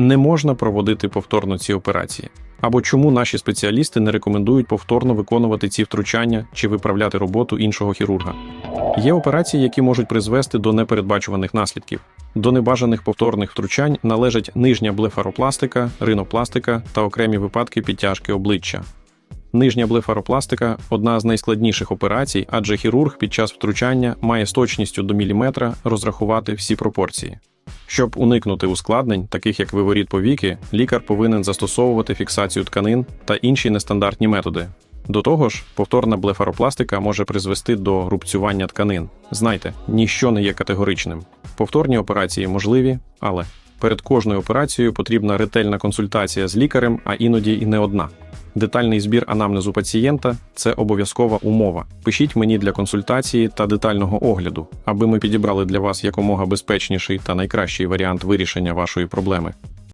не можна проводити повторно ці операції? Або чому наші спеціалісти не рекомендують повторно виконувати ці втручання чи виправляти роботу іншого хірурга? Є операції, які можуть призвести до непередбачуваних наслідків. До небажаних повторних втручань належать нижня блефаропластика, ринопластика та окремі випадки підтяжки обличчя. Нижня блефаропластика одна з найскладніших операцій, адже хірург під час втручання має з точністю до міліметра розрахувати всі пропорції. Щоб уникнути ускладнень, таких як виворіт повіки, лікар повинен застосовувати фіксацію тканин та інші нестандартні методи. До того ж, повторна блефаропластика може призвести до рубцювання тканин. Знайте, ніщо не є категоричним. Повторні операції можливі, але перед кожною операцією потрібна ретельна консультація з лікарем, а іноді і не одна. Детальний збір анамнезу пацієнта це обов'язкова умова. Пишіть мені для консультації та детального огляду, аби ми підібрали для вас якомога безпечніший та найкращий варіант вирішення вашої проблеми.